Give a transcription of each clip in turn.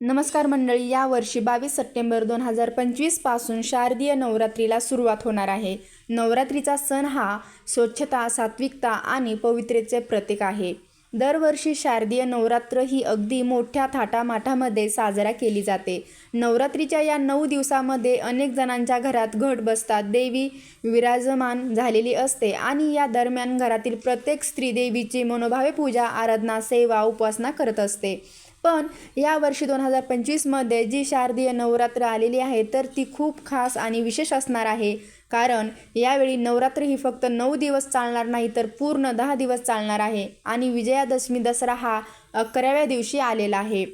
नमस्कार मंडळी यावर्षी बावीस सप्टेंबर दोन हजार पंचवीसपासून शारदीय नवरात्रीला सुरुवात होणार आहे. नवरात्रीचा सण हा स्वच्छता सात्विकता आणि पवित्रेचे प्रतीक आहे. दरवर्षी शारदीय नवरात्र ही अगदी मोठ्या थाटामाटामध्ये साजरा केली जाते. नवरात्रीच्या या नऊ दिवसामध्ये अनेक जणांच्या घरात घट बसतात देवी विराजमान झालेली असते आणि या दरम्यान घरातील प्रत्येक स्त्री देवीची मनोभावे पूजा आराधना सेवा उपासना करत असते. पण यावर्षी दोन हजार पंचवीसमध्ये जी शारदीय नवरात्र आलेली आहे तर ती खूप खास आणि विशेष असणार आहे. कारण यावेळी नवरात्र ही फक्त नऊ दिवस चालणार नाही तर पूर्ण दहा दिवस चालणार आहे. आणि विजयादशमी दसरा हा अकराव्या दिवशी आलेला आहे.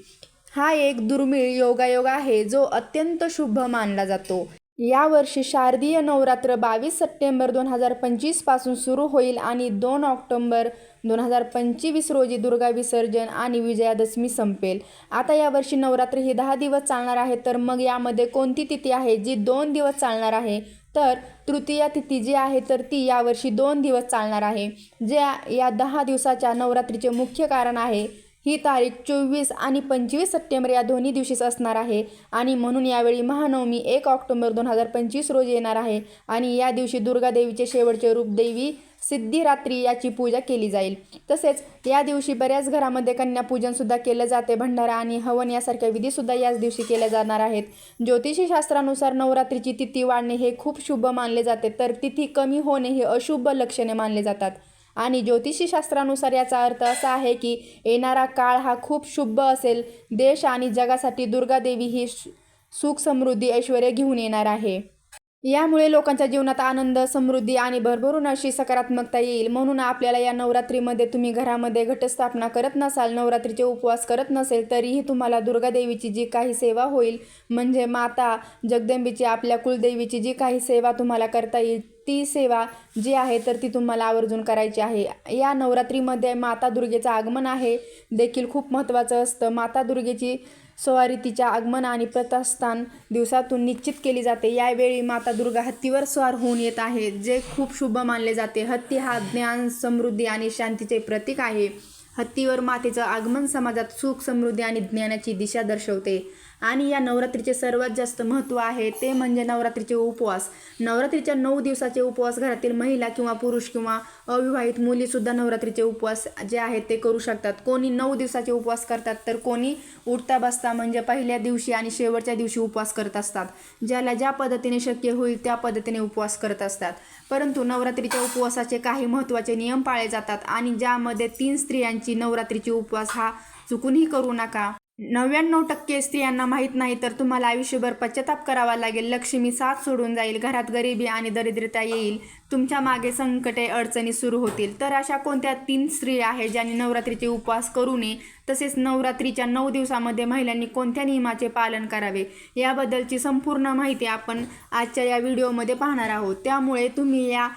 हा एक दुर्मिळ योगायोग आहे जो अत्यंत शुभ मानला जातो. यावर्षी शारदीय नवरात्र बावीस सप्टेंबर दोन हजार पंचवीसपासून सुरू होईल आणि दोन ऑक्टोंबर दोन हजार पंचवीस रोजी दुर्गा विसर्जन आणि विजयादशमी संपेल. आता यावर्षी नवरात्र ही दहा दिवस चालणार आहे तर मग यामध्ये कोणती तिथी आहे जी दोन दिवस चालणार आहे? तर तृतीया तिथी जी आहे तर ती यावर्षी दोन दिवस चालणार आहे. ज्या या दहा दिवसाच्या नवरात्रीचे मुख्य कारण आहे ही तारीख चोवीस आणि पंचवीस सप्टेंबर या दोन्ही दिवशीच असणार आहे. आणि म्हणून यावेळी महानवमी एक ऑक्टोबर दोन हजार पंचवीस रोजी येणार आहे. आणि या दिवशी दुर्गादेवीचे शेवटचे रूप देवी सिद्धिरात्री याची पूजा केली जाईल. तसेच या दिवशी बऱ्याच घरामध्ये कन्यापूजनसुद्धा केलं जाते. भंडारा आणि हवन यासारख्या विधीसुद्धा याच दिवशी केल्या जाणार आहेत. ज्योतिषी शास्त्रानुसार नवरात्रीची तिथी वाढणे हे खूप शुभ मानले जाते. तर तिथी कमी होणे हे अशुभ लक्षणे मानले जातात. आणि ज्योतिषी शास्त्रानुसार याचा अर्थ असा आहे की येणारा काळ हा खूप शुभ असेल. देश आणि जगासाठी दुर्गा देवी ही सुख समृद्धी ऐश्वर घेऊन येणार आहे. यामुळे लोकांच्या जीवनात आनंद समृद्धी आणि भरभरून अशी सकारात्मकता येईल. म्हणून आपल्याला या नवरात्रीमध्ये तुम्ही घरामध्ये घटस्थापना करत नसाल नवरात्रीचे उपवास करत नसेल तरीही तुम्हाला दुर्गादेवीची जी काही सेवा होईल म्हणजे माता जगदंबीची आपल्या कुलदेवीची जी काही सेवा तुम्हाला करता येईल ती सेवा जी आहे तर ती तुम्हाला आवर्जून करायची आहे. या नवरात्रीमध्ये माता दुर्गेचं आगमन आहे. देखील खूप महत्त्वाचं असतं. माता दुर्गेची सवारी तिच्या आगमन आणि प्रथास्थान दिवसातून निश्चित केली जाते. यावेळी माता दुर्गा हत्तीवर स्वार होऊन येत आहे जे खूप शुभ मानले जाते. हत्ती हा ज्ञान समृद्धी आणि शांतीचे प्रतीक आहे. हत्तीवर मातेचं आगमन समाजात सुख समृद्धी आणि ज्ञानाची दिशा दर्शवते. आणि या नवरात्रीचे सर्वात जास्त महत्त्व आहे ते म्हणजे नवरात्रीचे उपवास. नवरात्रीच्या नऊ दिवसाचे उपवास घरातील महिला किंवा पुरुष किंवा अविवाहित मुलीसुद्धा नवरात्रीचे उपवास जे आहेत ते करू शकतात. कोणी नऊ दिवसाचे उपवास करतात तर कोणी उठता बसता म्हणजे पहिल्या दिवशी आणि शेवटच्या दिवशी उपवास करत असतात. ज्याला ज्या पद्धतीने शक्य होईल त्या पद्धतीने उपवास करत असतात. परंतु नवरात्रीच्या उपवासाचे काही महत्त्वाचे नियम पाळले जातात आणि ज्यामध्ये तीन स्त्रियांची नवरात्रीची उपवास हा चुकूनही करू नका. नव्याण्णव टक्के स्त्रियांना माहीत नाही तर तुम्हाला आयुष्यभर पश्चाताप करावा लागेल. लक्ष्मी साथ सोडून जाईल घरात गरिबी आणि दरिद्रता येईल. तुमच्या मागे संकटे अडचणी सुरू होतील. तर अशा कोणत्या तीन स्त्रिया आहेत ज्यांनी नवरात्रीचे उपवास करू नये? तसेच नवरात्रीच्या नऊ दिवसामध्ये महिलांनी कोणत्या नियमाचे पालन करावे? याबद्दलची संपूर्ण माहिती आपण आजच्या या व्हिडिओमध्ये पाहणार आहोत. त्यामुळे तुम्ही या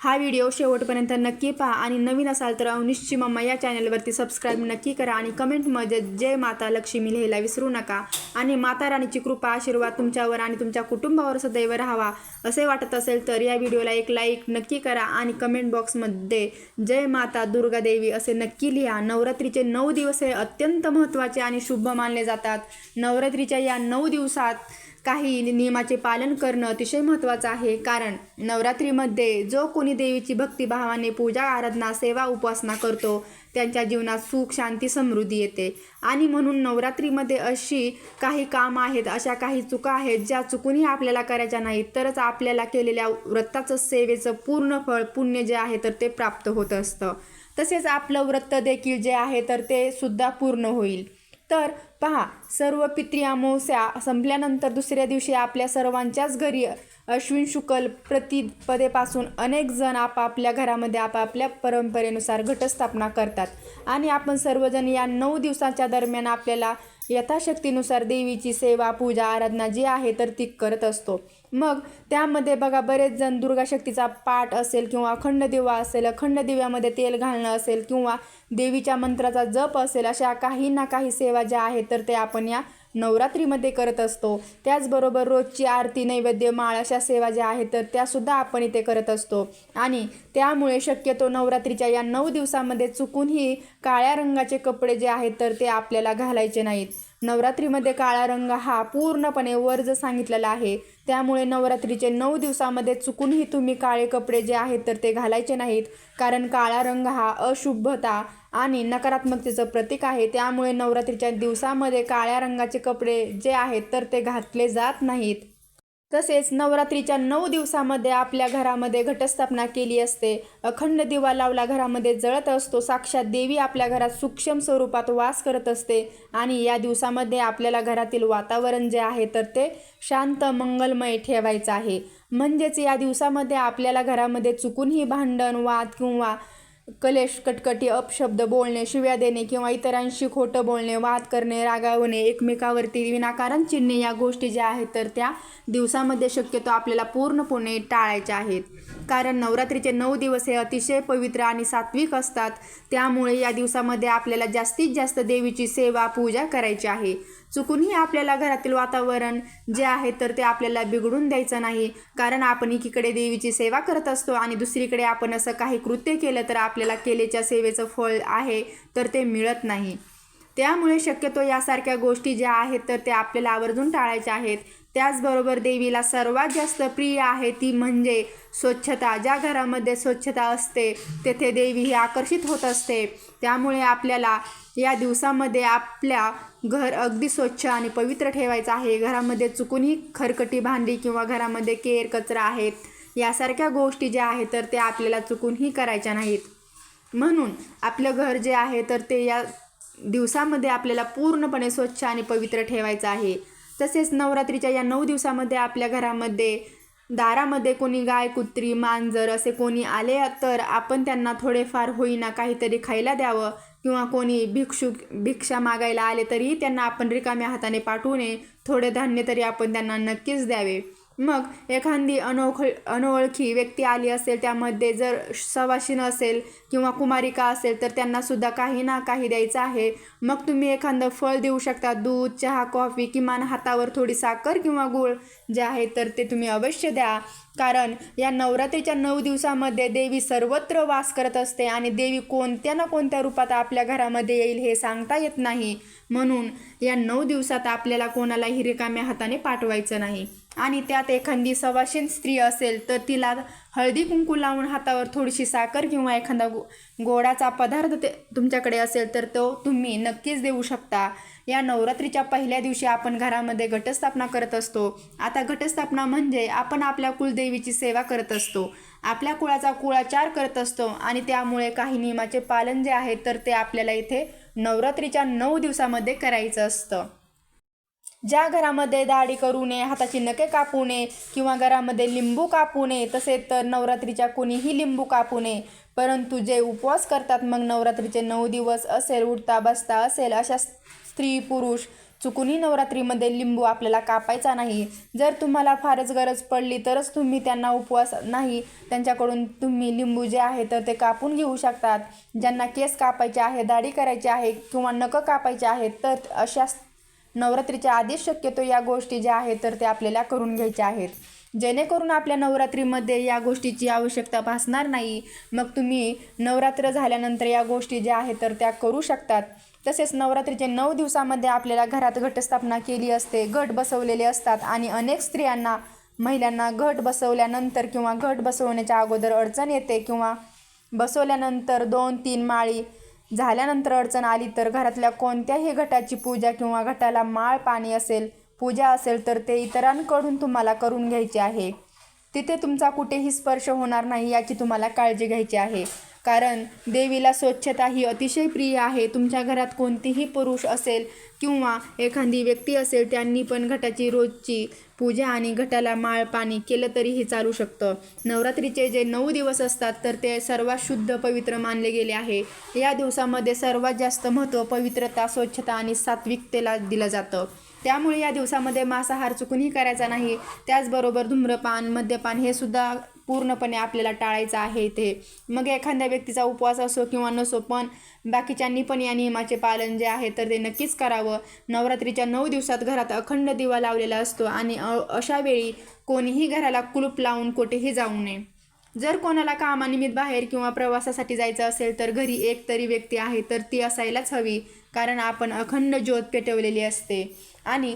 हा व्हिडिओ शेवटपर्यंत नक्की पहा आणि नवीन असाल तर अवनिशची मम्मा या चॅनलवरती सबस्क्राईब नक्की करा आणि कमेंटमध्ये जय माता लक्ष्मी लिहायला विसरू नका. आणि माता राणीची कृपा आशीर्वाद तुमच्यावर आणि तुमच्या कुटुंबावर सदैव राहावा. असे वाटत असेल तर या व्हिडिओला एक लाईक नक्की करा आणि कमेंट बॉक्समध्ये जय माता दुर्गा देवी असे नक्की लिहा. नवरात्रीचे नऊ दिवस हे अत्यंत महत्त्वाचे आणि शुभ मानले जातात. नवरात्रीच्या या नऊ दिवसात काही नियमाचे पालन करणं अतिशय महत्त्वाचं आहे. कारण नवरात्रीमध्ये जो कोणी देवीची भक्तिभावाने पूजा आराधना सेवा उपासना करतो त्यांच्या जीवनात सुख शांती समृद्धी येते. आणि म्हणून नवरात्रीमध्ये अशी काही कामं आहेत अशा काही चुका आहेत ज्या चुकूनही आपल्याला करायच्या नाहीत तरच आपल्याला केलेल्या व्रताचं सेवेचं पूर्ण फळ पुण्य जे आहे तर ते प्राप्त होत असतं. तसेच आपलं व्रत देखील जे आहे तर ते सुद्धा पूर्ण होईल. तर पहा सर्व पित्री अमावस्या संपल्यानंतर दुसऱ्या दिवशी आपल्या सर्वांच्याच घरी अश्विन शुक्ल प्रतिपदेपासून अनेक जण आपापल्या घरामध्ये आपापल्या परंपरेनुसार घटस्थापना करतात. आणि आपण सर्वजण या नऊ दिवसाच्या दरम्यान आपल्याला यथाशक्तीनुसार देवीची सेवा पूजा आराधना जी आहे तर ती करत असतो. मग त्यामध्ये बघा बरेच जण दुर्गा शक्तीचा पाठ असेल किंवा अखंड दिवा असेल अखंड दिव्यामध्ये तेल घालणं असेल किंवा देवीच्या मंत्राचा जप असेल अशा काही ना काही सेवा ज्या आहेत तर ते आपण या नवरात्रीमध्ये करत असतो. त्याचबरोबर रोजची आरती नैवेद्य माळ अशा सेवा ज्या आहेत तर त्यासुद्धा आपण इथे करत असतो. आणि त्यामुळे शक्यतो नवरात्रीच्या या नऊ दिवसामध्ये चुकूनही काळ्या रंगाचे कपडे जे आहेत तर ते आपल्याला घालायचे नाहीत. नवरात्रीमध्ये काळा रंग हा पूर्णपणे वर्ज सांगितलेला आहे त्यामुळे नवरात्रीचे नऊ दिवसामध्ये चुकूनही तुम्ही काळे कपडे जे आहेत तर ते घालायचे नाहीत कारण काळा रंग हा अशुभता आणि नकारात्मकतेचं प्रतीक आहे. त्यामुळे नवरात्रीच्या दिवसामध्ये काळ्या रंगाचे कपडे जे आहेत तर ते घातले जात नाहीत. तसेच नवरात्रीच्या नऊ दिवसामध्ये आपल्या घरामध्ये घटस्थापना केली असते. अखंड दिवा लावला घरामध्ये जळत असतो. साक्षात देवी आपल्या घरात सूक्ष्म स्वरूपात वास करत असते आणि या दिवसामध्ये आपल्याला घरातील वातावरण जे आहे तर ते शांत मंगलमय ठेवायचं आहे. म्हणजेच या दिवसामध्ये आपल्याला घरामध्ये चुकूनही भांडण वाद किंवा कलेश कटकटी अपशब्द बोलणे शिव्या देणे किंवा इतरांशी खोटं बोलणे वाद करणे रागावणे एकमेकावरती विनाकारण चिन्हे या गोष्टी ज्या आहेत तर त्या दिवसामध्ये शक्यतो आपल्याला पूर्णपणे टाळायच्या आहेत. कारण नवरात्रीचे नऊ दिवस हे अतिशय पवित्र आणि सात्विक असतात. त्यामुळे या दिवसामध्ये आपल्याला जास्तीत जास्त देवीची सेवा पूजा करायची आहे. चुकूनही आपल्याला घरातील वातावरण जे आहे तर ते आपल्याला बिघडून द्यायचं नाही. कारण आपण एकीकडे देवीची सेवा करत असतो आणि दुसरीकडे आपण असं काही कृत्य केलं तर आपल्याला केलेच्या सेवेचं फळ आहे तर ते मिळत नाही. त्यामुळे शक्यतो यासारख्या गोष्टी ज्या आहेत तर त्या आपल्याला आवर्जून टाळायच्या आहेत. त्याचबरोबर देवीला सर्वात जास्त प्रिय आहे ती म्हणजे स्वच्छता. ज्या घरामध्ये स्वच्छता असते तेथे देवी ही आकर्षित होत असते. त्यामुळे आपल्याला या दिवसामध्ये आपल्या घर अगदी स्वच्छ आणि पवित्र ठेवायचं आहे. घरामध्ये चुकूनही खरकटी भांडी किंवा घरामध्ये केर कचरा आहेत यासारख्या गोष्टी ज्या आहेत तर त्या आपल्याला चुकूनही करायच्या नाहीत. म्हणून आपलं घर जे आहे तर ते या दिवसामध्ये आपल्याला पूर्णपणे स्वच्छ आणि पवित्र ठेवायचं आहे. तसेच नवरात्रीच्या या नऊ दिवसामध्ये आपल्या घरामध्ये दारामध्ये कोणी गाय कुत्री मांजर असे कोणी आले तर आपण त्यांना थोडेफार होईना काहीतरी खायला द्यावं किंवा कोणी भिक्षुक भिक्षा मागायला आले तरी त्यांना आपण रिकाम्या हाताने पाठवू नये. थोडे धान्य तरी आपण त्यांना नक्कीच द्यावे. मग एखादी अनोख अनोळखी व्यक्ती आली असेल त्यामध्ये जर सवाशीण असेल किंवा कुमारिका असेल तर त्यांनासुद्धा काही ना काही द्यायचं आहे. मग तुम्ही एखादं फळ देऊ शकता दूध चहा कॉफी किमान हातावर थोडी साखर किंवा गूळ जे आहे तर ते तुम्ही अवश्य द्या. कारण या नवरात्रीच्या नऊ दिवसामध्ये देवी सर्वत्र वास करत असते आणि देवी कोणत्या ना कोणत्या रूपात आपल्या घरामध्ये येईल हे सांगता येत नाही. म्हणून या नऊ दिवसात आपल्याला कोणालाही रिकाम्या हाताने पाठवायचं नाही. आणि त्यात एखादी सवाशीन स्त्री असेल तर तिला हळदी कुंकू लावून हातावर थोडीशी साखर किंवा एखादा गो गोडाचा पदार्थ ते तुमच्याकडे असेल तर तो तुम्ही नक्कीच देऊ शकता. या नवरात्रीच्या पहिल्या दिवशी आपण घरामध्ये घटस्थापना करत असतो. आता घटस्थापना म्हणजे आपण आपल्या कुलदेवीची सेवा करत असतो. आपल्या कुळाचा कुळाचार करत असतो आणि त्यामुळे काही नियमाचे पालन जे आहे तर ते आपल्याला इथे नवरात्रीच्या नऊ दिवसामध्ये करायचं असतं. ज्या घरामध्ये दाढी करू नये हाताची नखे कापू नये किंवा घरामध्ये लिंबू कापू नये तसे तर नवरात्रीच्या कोणीही लिंबू कापू नये. परंतु जे उपवास करतात मग नवरात्रीचे नऊ दिवस असेल उठता बसता असेल अशा स्त्री पुरुष चुकूनही नवरात्रीमध्ये लिंबू आपल्याला कापायचा नाही. जर तुम्हाला फारच गरज पडली तरच तुम्ही त्यांना उपवास नाही त्यांच्याकडून तुम्ही लिंबू जे आहे तर ते कापून घेऊ शकतात. ज्यांना केस कापायचे आहे दाढी करायची आहे किंवा नखं कापायचे आहेत तर अशा नवरात्रीच्या आधीच शक्यतो या गोष्टी ज्या आहेत तर त्या आपल्याला करून घ्यायच्या आहेत. जेणेकरून आपल्या नवरात्रीमध्ये या गोष्टीची आवश्यकता भासणार नाही. मग तुम्ही नवरात्र झाल्यानंतर या गोष्टी ज्या आहेत तर त्या करू शकतात. तसेच नवरात्रीचे नऊ दिवसामध्ये आपल्याला घरात घटस्थापना केली असते घट बसवलेले असतात आणि अनेक स्त्रियांना महिलांना घट बसवल्यानंतर किंवा घट बसवण्याच्या अगोदर अडचण येते किंवा बसवल्यानंतर दोन तीन माळी झाल्यानंतर अडचण आली तर घरातल्या कोणत्याही घटाची पूजा किंवा घटाला माळ पाणी असेल पूजा असेल तर ते इतरांकडून तुम्हाला करून घ्यायचे आहे. तिथे तुमचा कुठेही स्पर्श होणार नाही याची तुम्हाला काळजी घ्यायची आहे. कारण देवीला स्वच्छता ही अतिशय प्रिय आहे. तुमच्या घरात कोणतीही पुरुष असेल किंवा एखादी व्यक्ती असेल त्यांनी पण घटाची रोजची पूजा आणि घटाला माळ पाणी केलं तरीही चालू शकतं. नवरात्रीचे जे नऊ दिवस असतात तर ते सर्वात शुद्ध पवित्र मानले गेले आहे. या दिवसामध्ये सर्वात जास्त महत्त्व पवित्रता स्वच्छता आणि सात्विकतेला दिलं जातं. त्यामुळे या दिवसामध्ये मांसाहार चुकूनही करायचा नाही. त्याचबरोबर धूम्रपान मद्यपान हे सुद्धा पूर्णपणे आपल्याला टाळायचं आहे ते मग एखाद्या व्यक्तीचा उपवास असो किंवा नसो पण बाकीच्यांनी पण या नियमाचे पालन जे आहे तर ते नक्कीच करावं. नवरात्रीच्या नऊ दिवसात घरात अखंड दिवा लावलेला असतो आणि अशा वेळी कोणीही घराला कुलूप लावून कुठेही जाऊ नये. जर कोणाला कामानिमित्त बाहेर किंवा प्रवासासाठी जायचं असेल तर घरी एक तरी व्यक्ती आहे तर ती असायलाच हवी कारण आपण अखंड ज्योत पेटवलेली असते. आणि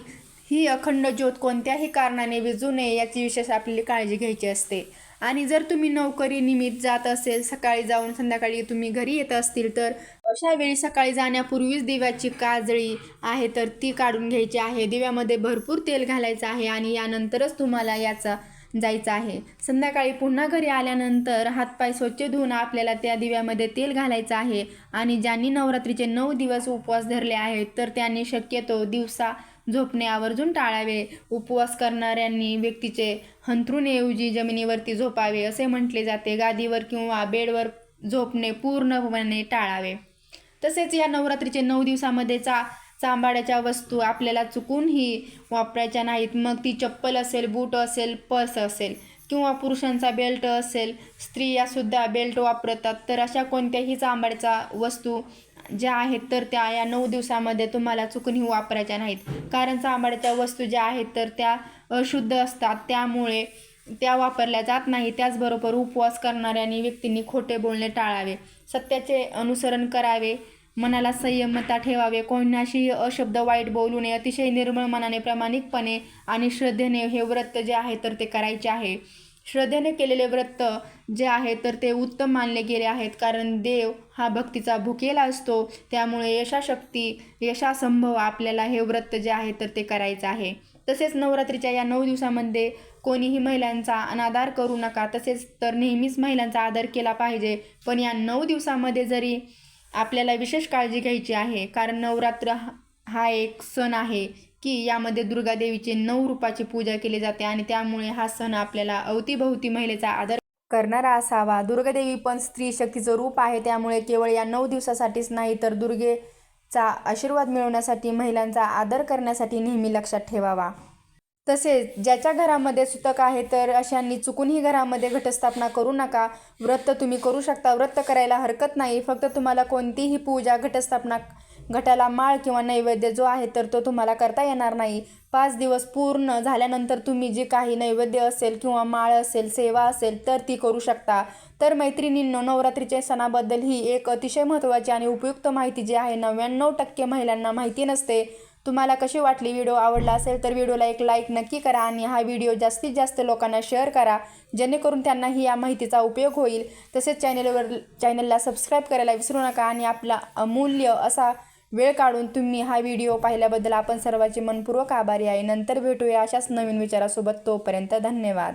ही अखंड ज्योत कोणत्याही कारणाने विजू नये याची विशेष आपल्याला काळजी घ्यायची असते. आणि जर तुम्ही नोकरी निमित्त जात असेल सकाळी जाऊन संध्याकाळी तुम्ही घरी येत असतील तर अशा वेळी सकाळी जाण्यापूर्वीच दिव्याची काजळी आहे तर ती काढून घ्यायची आहे. दिव्यामध्ये भरपूर तेल घालायचं आहे आणि यानंतरच तुम्हाला याचा जायचं आहे. संध्याकाळी पुन्हा घरी आल्यानंतर हातपाय स्वच्छ धुवून आपल्याला त्या दिव्यामध्ये तेल घालायचं आहे. आणि ज्यांनी नवरात्रीचे नऊ दिवस उपवास धरले आहेत तर त्यांनी शक्यतो दिवसा झोपणे आवर्जून टाळावे. उपवास करणाऱ्यांनी व्यक्तीचे हंथरूनऐवजी जमिनीवरती झोपावे असे म्हटले जाते. गादीवर किंवा बेडवर झोपणे पूर्णपणे टाळावे. तसेच या नवरात्रीचे नऊ दिवसामध्ये चा चांबाड्याच्या वस्तू आपल्याला चुकूनही वापरायच्या नाहीत. मग ती चप्पल असेल बूट असेल पर्स असेल किंवा पुरुषांचा बेल्ट असेल स्त्रियासुद्धा बेल्ट वापरतात. तर अशा कोणत्याही चांबाड्याच्या वस्तू ज्या आहेत तर त्या या नऊ दिवसामध्ये तुम्हाला चुकूनही वापरायच्या नाहीत. कारण चांबाड्याच्या वस्तू ज्या आहेत तर त्या अशुद्ध असतात. त्यामुळे त्या वापरल्या जात नाही. त्याचबरोबर उपवास करणाऱ्यांनी व्यक्तींनी खोटे बोलणे टाळावे. सत्याचे अनुसरण करावे. मनाला संयमता ठेवावे. कोणाशीही अशब्द वाईट बोलू नये. अतिशय निर्मळ मनाने प्रामाणिकपणे आणि श्रद्धेने हे व्रत जे आहे तर ते करायचे आहे. श्रद्धेने केलेले व्रत जे आहे तर ते उत्तम मानले गेले आहेत. कारण देव हा भक्तीचा भुकेला असतो. त्यामुळे यशाशक्ती यशासंभव आपल्याला हे व्रत जे आहे तर ते करायचं आहे. तसेच नवरात्रीच्या या नऊ दिवसामध्ये कोणीही महिलांचा अनादर करू नका. तसेच तर नेहमीच महिलांचा आदर केला पाहिजे. पण या नऊ दिवसामध्ये जरी आपल्याला विशेष काळजी घ्यायची आहे. कारण नवरात्र हा- एक सण आहे की यामध्ये दुर्गादेवीचे नऊ रूपाची पूजा केली जाते आणि त्यामुळे हा सण आपल्याला अवतीभोवती महिलेचा आदर करणारा असावा. दुर्गादेवी पण स्त्री शक्तीचं रूप आहे. त्यामुळे केवळ या नऊ दिवसासाठीच नाही तर दुर्गेचा आशीर्वाद मिळवण्यासाठी महिलांचा आदर करण्यासाठी नेहमी लक्षात ठेवावा. तसेच ज्याच्या घरामध्ये सुतक आहे तर अशांनी चुकूनही घरामध्ये घटस्थापना करू नका. व्रत तुम्ही करू शकता. व्रत करायला हरकत नाही. फक्त तुम्हाला कोणतीही पूजा घटस्थापना घटाला माळ किंवा नैवेद्य जो आहे तर तो तुम्हाला करता येणार नाही. पाच दिवस पूर्ण झाल्यानंतर तुम्ही जे काही नैवेद्य असेल किंवा माळ असेल सेवा असेल तर ती करू शकता. तर मैत्रिणींनो नवरात्रीच्या सणाबद्दल ही एक अतिशय महत्त्वाची आणि उपयुक्त माहिती जी आहे नव्याण्णव टक्के महिलांना माहिती नसते. तुम्हाला कशी वाटली व्हिडिओ? आवडला असेल तर व्हिडिओला एक लाईक नक्की करा आणि हा व्हिडिओ जास्तीत जास्त लोकांना शेअर करा. जेणेकरून त्यांनाही या माहितीचा उपयोग होईल. तसेच चॅनेलवर चॅनलला सबस्क्राईब करायला विसरू नका आणि आपला अमूल्य असा वेळ काढून तुम्ही हा व्हिडिओ पाहिल्याबद्दल आपण सर्वांचे मनपूर्वक आभारी आहे. नंतर भेटूया अशाच नवीन विचारासोबत. तोपर्यंत धन्यवाद.